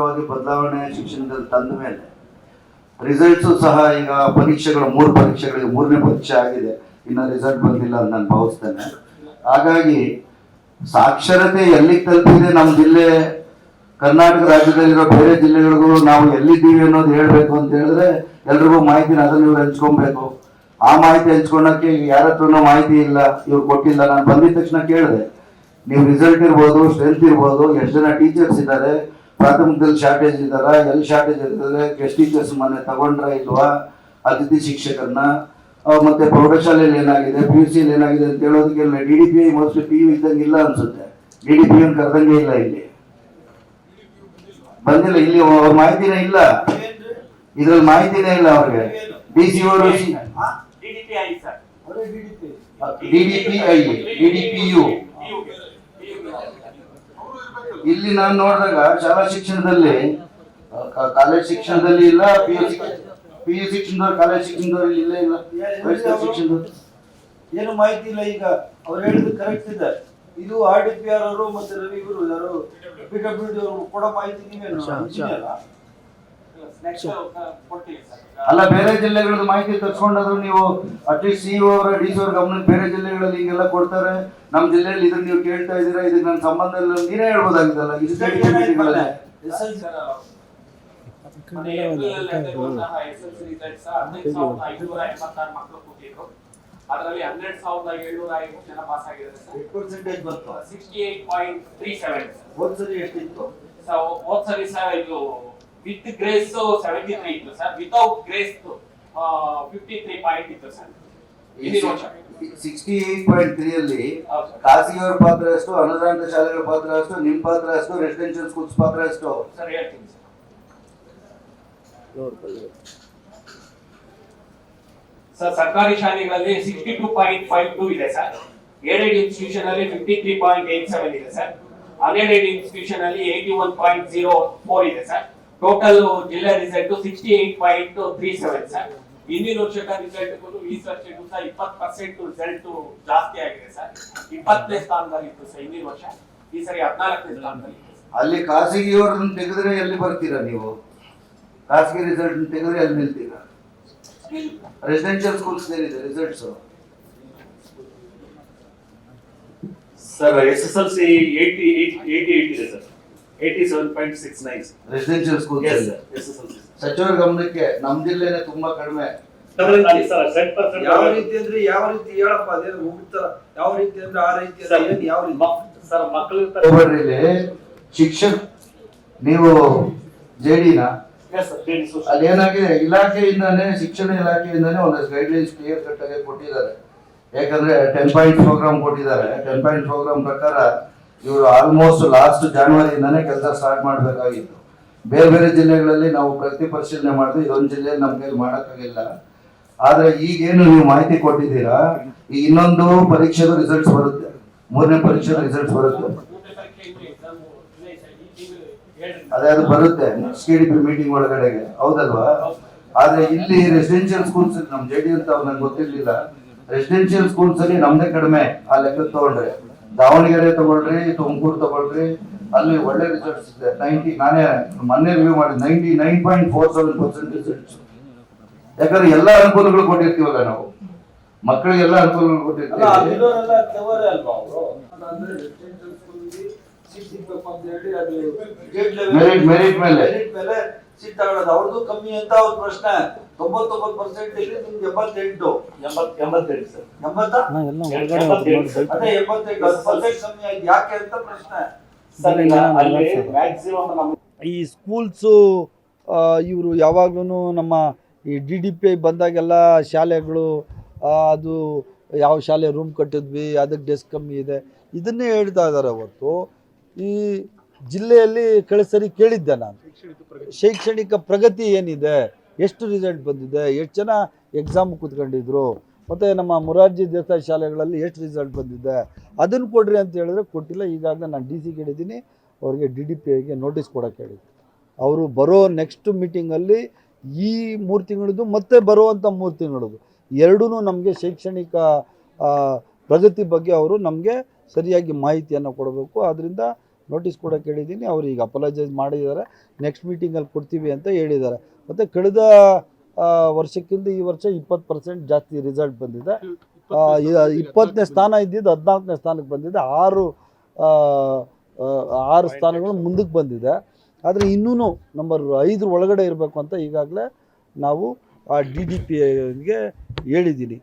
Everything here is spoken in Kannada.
ಬದಲಾವಣೆ ಶಿಕ್ಷಣದಲ್ಲಿ ತಂದ ಮೇಲೆ ರಿಸಲ್ಟ್ಸು ಸಹ ಈಗ ಪರೀಕ್ಷೆಗಳು, ಮೂರು ಪರೀಕ್ಷೆಗಳಿಗೆ ಮೂರನೇ ಪರೀಕ್ಷೆ ಆಗಿದೆ. ಇನ್ನು ರಿಸಲ್ಟ್ ಬಂದಿಲ್ಲ ಅಂತ ನಾನು ಭಾವಿಸ್ತೇನೆ. ಹಾಗಾಗಿ ಸಾಕ್ಷರತೆ ಎಲ್ಲಿಗೆ ತಲುಪಿದೆ ನಮ್ಮ ಜಿಲ್ಲೆ? ಕರ್ನಾಟಕ ರಾಜ್ಯದಲ್ಲಿರೋ ಬೇರೆ ಜಿಲ್ಲೆಗಳಿಗೂ ನಾವು ಎಲ್ಲಿದ್ದೀವಿ ಅನ್ನೋದು ಹೇಳಬೇಕು ಅಂತ ಹೇಳಿದ್ರೆ ಎಲ್ರಿಗೂ ಮಾಹಿತಿನ ಅದನ್ನು ಇವ್ರು ಹಂಚ್ಕೊಬೇಕು. ಆ ಮಾಹಿತಿ ಹಂಚ್ಕೊಳಕ್ಕೆ ಯಾರ ಹತ್ರನೂ ಮಾಹಿತಿ ಇಲ್ಲ, ಇವ್ರು ಕೊಟ್ಟಿಲ್ಲ. ನಾನು ಬಂದಿದ ತಕ್ಷಣ ಕೇಳಿದೆ. ನೀವು ರಿಸಲ್ಟ್ ಇರ್ಬೋದು ಸ್ಟ್ರೆಂತ್ ಇರ್ಬೋದು, ಎಷ್ಟು ಜನ ಟೀಚರ್ಸ್ ಇದ್ದಾರೆ ಪ್ರಾಥಮಿಕದಲ್ಲಿ ಶಾರ್ಟೇಜ್ ಇದ್ದಾರಾ ಎಲ್ಲಿ ಶಾರ್ಟೇಜ್ ಇರ್ತದೆ ಗೆಸ್ಟ್ ಟೀಚರ್ಸ್ ಮನೆ ತಗೊಂಡ್ರ ಇಲ್ವಾ ಅತಿಥಿ ಶಿಕ್ಷಕರನ್ನ. ಮತ್ತೆ ಪ್ರೌಢಶಾಲೆಯಲ್ಲಿ ಏನಾಗಿದೆ ಪಿ ಯು ಸಿಯಲ್ಲಿ ಏನಾಗಿದೆ ಅಂತ ಹೇಳೋದಕ್ಕೆ D D P I mostly P U ಇದ್ದಂಗೆ ಇಲ್ಲ ಅನ್ಸುತ್ತೆ. ಡಿ ಡಿ ಪಿ ಕರೆದಂಗೆ ಇಲ್ಲ ಇಲ್ಲಿ. ಬಂದಿಲ್ಲ ಇಲ್ಲಿ ಅವ್ರ ಮಾಹಿತಿನೇ ಇಲ್ಲ. ಇದ್ರಲ್ಲಿ ಮಾಹಿತಿನೇ ಇಲ್ಲ ಅವ್ರಿಗೆ. D C O D D P I D D P U ಇಲ್ಲಿ ನಾನು ನೋಡಿದಾಗ ಶಾಲಾ ಶಿಕ್ಷಣದಲ್ಲಿ ಕಾಲೇಜ್ ಶಿಕ್ಷಣದಲ್ಲಿ ಇಲ್ಲ ಪಿ ಯು ಪಿ ಯು ಶಿಕ್ಷಣದವ್ರು ಕಾಲೇಜ್ ಶಿಕ್ಷಣದವ್ರು ಇಲ್ಲಿ ಇಲ್ಲೇ. ಶಿಕ್ಷಣದವ್ರು. ಏನು ಮಾಹಿತಿ ಇಲ್ಲ ಈಗ. ಅವ್ರು ಹೇಳಿದ್ದು ಕರೆಕ್ಟ್ ಇದೆ. ಇದು ಆರ್ ಡಿ ಪಿ ಆರ್ ಅವರು ಮತ್ತೆ ರವಿ ಗುರು ಯಾರು ಪಿ ಡಬ್ಲ್ಯೂ ಡಿ ಅವರು ಕೊಡೋ ಮಾಹಿತಿ ನೀವೇನು ಅಲ್ಲ ಅಲ್ಲ ಬೇರೆ ಜಿಲ್ಲೆಗಳ ಮಾಹಿತಿ ತರ್ಸ್ಕೊಂಡಾದ್ರು ನೀವು ಅಟ್ಲೀಸ್ಟ್ ಸಿ ಅವರ ಡಿ ಸಿ ಅವ್ರ ಗಮನ ಬೇರೆ ಜಿಲ್ಲೆಗಳಲ್ಲಿ ಹಿಂಗೆಲ್ಲ ಕೊಡ್ತಾರೆ. ನಮ್ಮ ಜಿಲ್ಲೆಯಲ್ಲಿ ಇದನ್ನ ನೀವು ಕೇಳ್ತಾ ಇದ್ದೀರಾ? ಇದಕ್ಕೆ ನನ್ನ ಸಂಬಂಧ ಇಲ್ಲ ನೀರೇ ನೀವೇ ಹೇಳ್ಬೋದಾಗಿದ್ದಲ್ಲ ಅದರಲ್ಲಿ ಹನ್ನೆರಡು ಸಾವಿರದ ಏಳ್ನೂರ ಐವತ್ತು ಜನ ಪಾಸ್ ಆಗಿದ್ದಾರೆ ಸರ್ ಪರ್ಸೆಂಟೇಜ್ ಬಂತು? Sixty eight point three seven ಹೋದ್ ಸರಿ ಎಷ್ಟಿತ್ತು? ಹೋದ್ ಸರಿ ಸರ್ ಇದು ವಿತ್ ಗ್ರೇಸ್ ಸೆವೆಂಟಿ ತ್ರೀ ಇತ್ತು sir without grace fifty three point ಇತ್ತು sir sixty eight point three ಅಲ್ಲಿ. ಖಾಸಗಿಯವರ ಪಾತ್ರ ಅಷ್ಟು ಅನುದಾನಿತ ಶಾಲೆಗಳ ಪಾತ್ರ ನಿಮ್ಮ ನಿಮ್ ಪಾತ್ರ ಅಷ್ಟು ರೆಸಿಡೆನ್ಷಿಯಲ್ ಸ್ಕೂಲ್ಸ್ ಪಾತ್ರ ಅಷ್ಟು ಸರ್ ಹೇಳ್ತೀನಿ ಸರ್ ಸರ್ ಸರ್ಕಾರಿ ಶಾಲೆಗಳಲ್ಲಿ sixty two point five two ಇದೆ ಸರ್ ಏಡೆಡ್ ಇನ್ಸ್ಟಿಟ್ಯೂಷನ್ ಅಲ್ಲಿ fifty three point eight seven ಇದೆ ಸರ್ ಅನ್ಎಡೆಡ್ ಇನ್ಸ್ಟಿಟ್ಯೂಷನ್ ಅಲ್ಲಿ eighty one point zero four ಇದೆ ಸರ್ ಟೋಟಲ್ ಜಿಲ್ಲಾ result sixty eight point three seven sir ಹಿಂದಿನ ವರ್ಷದ ರಿಸಲ್ಟ್ ಈ ವರ್ಷಕ್ಕೂ ಸಹ ಇಪ್ಪತ್ತು ಪರ್ಸೆಂಟ್ ರಿಸಲ್ಟ್ ಜಾಸ್ತಿ ಆಗಿದೆ ಸರ್ ಇಪ್ಪತ್ತನೇ ಸ್ಥಾನದಲ್ಲಿ ಇತ್ತು ಸರ್ ಹಿಂದಿನ ವರ್ಷ ಈ ಸರಿ ಹದಿನಾಲ್ಕನೇ ಸ್ಥಾನದಲ್ಲಿ ಇದೆ. ಅಲ್ಲಿ ಖಾಸಗಿಯವರನ್ನ ತೆಗೆದ್ರೆ ಎಲ್ಲಿ ಬರ್ತೀರಾ ನೀವು? ಖಾಸಗಿ ರಿಸಲ್ಟ್ ತೆಗೆದ್ರೆ ಎಲ್ಲಿ ನಿಲ್ತೀರಾ? ರೆಸಿಡೆನ್ಷಿಯಲ್ ಸ್ಕೂಲ್ಸ್ ಏನಿದೆ results sir S S L C eighty eighty eight ಇದೆ eighty yes sir S S L C ಸಚಿವರ ಗಮನಕ್ಕೆ ನಮ್ ಜಿಲ್ಲೆನೆ ತುಂಬಾ ಕಡಿಮೆ. ಯಾವ ರೀತಿ ಅಂದ್ರೆ ಯಾವ ರೀತಿ ಹೇಳಪ್ಪ ಅದೇನು ಮುಗಿತಾರ ಯಾವ ರೀತಿ ಅಂದ್ರೆ ಆ ರೀತಿ ಅಂದ್ರೆ ಯಾವ ರೀತಿ? ಶಿಕ್ಷಕ ನೀವು ಜೆಡಿನ ಏನಾಗಿದೆ ಇಲಾಖೆಯಿಂದಾನೇ ಶಿಕ್ಷಣ ಇಲಾಖೆಯಿಂದಾನೇ ಒಂದಷ್ಟು ಗೈಡ್ಲೈನ್ಸ್ ಕ್ಲಿಯರ್ ಕಟ್ ಆಗಿ ಕೊಟ್ಟಿದ್ದಾರೆ. ಯಾಕಂದ್ರೆ ಟೆನ್ ಪಾಯಿಂಟ್ ಪ್ರೋಗ್ರಾಮ್ ಕೊಟ್ಟಿದ್ದಾರೆ. ಟೆನ್ ಪಾಯಿಂಟ್ ಪ್ರೋಗ್ರಾಮ್ ಪ್ರಕಾರ ಇವರು ಆಲ್ಮೋಸ್ಟ್ ಲಾಸ್ಟ್ ಜಾನ್ವರಿಯಿಂದನೇ ಕೆಲಸ ಸ್ಟಾರ್ಟ್ ಮಾಡಬೇಕಾಗಿತ್ತು. ಬೇರೆ ಬೇರೆ ಜಿಲ್ಲೆಗಳಲ್ಲಿ ನಾವು ಪ್ರತಿ ಪರಿಶೀಲನೆ ಮಾಡಿದ್ವಿ ಇದೊಂದು ಜಿಲ್ಲೆಯಲ್ಲಿ ನಮ್ಮ ಕೈಲಿ ಮಾಡೋಕ್ಕಾಗಿಲ್ಲ. ಆದರೆ ಈಗೇನು ನೀವು ಮಾಹಿತಿ ಕೊಟ್ಟಿದ್ದೀರಾ? ಈ ಇನ್ನೊಂದು ಪರೀಕ್ಷೆದು ರಿಸಲ್ಟ್ಸ್ ಬರುತ್ತೆ. ಮೂರನೇ ಪರೀಕ್ಷೆ ರಿಸಲ್ಟ್ಸ್ ಬರುತ್ತೆ. ಅದೇ ಅದು ಬರುತ್ತೆ ಸಿ ಡಿ ಪಿ ಮೀಟಿಂಗ್ ಒಳಗಡೆಗೆ. ಹೌದಲ್ವಾ? ಆದ್ರೆ ಇಲ್ಲಿ ರೆಸಿಡೆನ್ಷಿಯಲ್ ಸ್ಕೂಲ್ಸ್ ನಮ್ ಜೆ ಡಿ ಅಂತ ನಂಗೆ ಗೊತ್ತಿರಲಿಲ್ಲ. ರೆಸಿಡೆನ್ಷಿಯಲ್ ಸ್ಕೂಲ್ಸ್ ಅಲ್ಲಿ ನಮ್ದೇ ಕಡಿಮೆ ಆ ಲೆಕ್ಕ ತಗೊಂಡ್ರೆ. ದಾವಣಗೆರೆ ತಗೊಳ್ರಿ ತುಮಕೂರು ತಗೊಳ್ರಿ ಅಲ್ಲಿ ಒಳ್ಳೆ ರಿಸಲ್ಟ್ಸ್ ಇದೆ. ನೈಂಟಿ ನಾನೇ ಮೊನ್ನೆ ರಿವ್ಯೂ ಮಾಡಿದ್ ninety nine point four seven percent results ಯಾಕಂದ್ರೆ ಎಲ್ಲ ಅನುಕೂಲಗಳು ಕೊಟ್ಟಿರ್ತೀವಲ್ಲ ನಾವು. ಮಕ್ಕಳಿಗೆಲ್ಲ ಅನುಕೂಲಗಳು ಅಲ್ಲ ಕೊಟ್ಟಿರ್ತೀವಿ ಮೆರಿಟ್. ಮೆರಿಟ್ ಮೇಲೆ ಸೀಟ್ ತಗೊಳ್ಳೋದು ಅವ್ರದ್ದು ಕಮ್ಮಿ ಅಂತ ಅವ್ರ ಪ್ರಶ್ನೆ. ತೊಂಬತ್ತೊಂಬತ್ತು ಪರ್ಸೆಂಟ್ ಇಲ್ಲಿ ನಿಮ್ಗೆ ಎಂಬತ್ತೆಂಟು. ಎಂಬತ್ ಎಂಬತ್ತೆರಡು ಸರ್. ಎಂಬತ್ತ? ಅದೇ ಎಂಬತ್ತೆಂಟು ಹತ್ತು ಪರ್ಸೆಂಟ್ ಕಮ್ಮಿ ಆಗಿದೆ ಯಾಕೆ ಅಂತ ಪ್ರಶ್ನೆ. ಸರ್ ಅಲ್ಲಿ ಮ್ಯಾಕ್ಸಿಮಮ್ ನಮ್ಮ ಈ ಸ್ಕೂಲ್ಸು ಇವರು ಯಾವಾಗ್ಲೂ ನಮ್ಮ ಈ ಡಿ ಡಿ ಪಿ ಐ ಬಂದಾಗೆಲ್ಲ ಶಾಲೆಗಳು ಅದು ಯಾವ ಶಾಲೆ ರೂಮ್ ಕಟ್ಟಿದ್ವಿ ಅದಕ್ಕೆ ಡೆಸ್ಕ್ ಕಮ್ಮಿ ಇದೆ. ಇದನ್ನೇ ಹೇಳ್ತಾ ಇದ್ದಾರೆ ಅವತ್ತು. ಈ ಜಿಲ್ಲೆಯಲ್ಲಿ ಕಳೆದ ಸರಿ ಕೇಳಿದ್ದೆ ನಾನು. ಶೈಕ್ಷಣಿಕ ಪ್ರಗತಿ. ಏನಿದೆ ಎಷ್ಟು ರಿಸಲ್ಟ್ ಬಂದಿದೆ ಎಷ್ಟು ಜನ ಎಕ್ಸಾಮ್ ಕೂತ್ಕೊಂಡಿದ್ರು ಮತ್ತು ನಮ್ಮ ಮೊರಾರ್ಜಿ ದೇಸಾಯಿ ಶಾಲೆಗಳಲ್ಲಿ ಎಷ್ಟು ರಿಸಲ್ಟ್ ಬಂದಿದೆ ಅದನ್ನು ಕೊಡ್ರಿ ಅಂತ ಹೇಳಿದ್ರೆ ಕೊಟ್ಟಿಲ್ಲ. ಈಗಾಗಲೇ ನಾನು ಡಿ ಸಿ ಕೇಳಿದ್ದೀನಿ ಅವ್ರಿಗೆ ಡಿ ಡಿ ಪಿ ಐಗೆ ನೋಟಿಸ್ ಕೊಡೋಕೆ ಹೇಳಿದ್ದೆ. ಅವರು ಬರೋ ನೆಕ್ಸ್ಟ್ ಮೀಟಿಂಗಲ್ಲಿ ಈ ಮೂರು ತಿಂಗಳದ್ದು ಮತ್ತೆ ಬರುವಂಥ ಮೂರು ತಿಂಗಳದ್ದು. ಎರಡೂ ನಮಗೆ ಶೈಕ್ಷಣಿಕ ಪ್ರಗತಿ ಬಗ್ಗೆ ಅವರು ನಮಗೆ ಸರಿಯಾಗಿ ಮಾಹಿತಿಯನ್ನು ಕೊಡಬೇಕು. ಆದ್ದರಿಂದ ನೋಟಿಸ್ ಕೂಡ ಕೇಳಿದ್ದೀನಿ. ಅವರು ಈಗ ಅಪಲಜೈಸ್ ಮಾಡಿದ್ದಾರೆ. ನೆಕ್ಸ್ಟ್ ಮೀಟಿಂಗಲ್ಲಿ ಕೊಡ್ತೀವಿ ಅಂತ ಹೇಳಿದ್ದಾರೆ. ಮತ್ತು ಕಳೆದ ವರ್ಷಕ್ಕಿಂತ ಈ ವರ್ಷ ಇಪ್ಪತ್ತು ಪರ್ಸೆಂಟ್ ಜಾಸ್ತಿ ರಿಸಲ್ಟ್ ಬಂದಿದೆ. ಇಪ್ಪತ್ತನೇ ಸ್ಥಾನ ಇದ್ದಿದ್ದು ಹದಿನಾಲ್ಕನೇ ಸ್ಥಾನಕ್ಕೆ ಬಂದಿದೆ. ಆರು ಆರು ಸ್ಥಾನಗಳು ಮುಂದಕ್ಕೆ ಬಂದಿದೆ. ಆದರೆ ಇನ್ನೂ ನಂಬರ್ ಐದರ ಒಳಗಡೆ ಇರಬೇಕು ಅಂತ ಈಗಾಗಲೇ ನಾವು ಆ ಡಿ ಡಿ ಪಿ ಹೇಳಿದ್ದೀನಿ.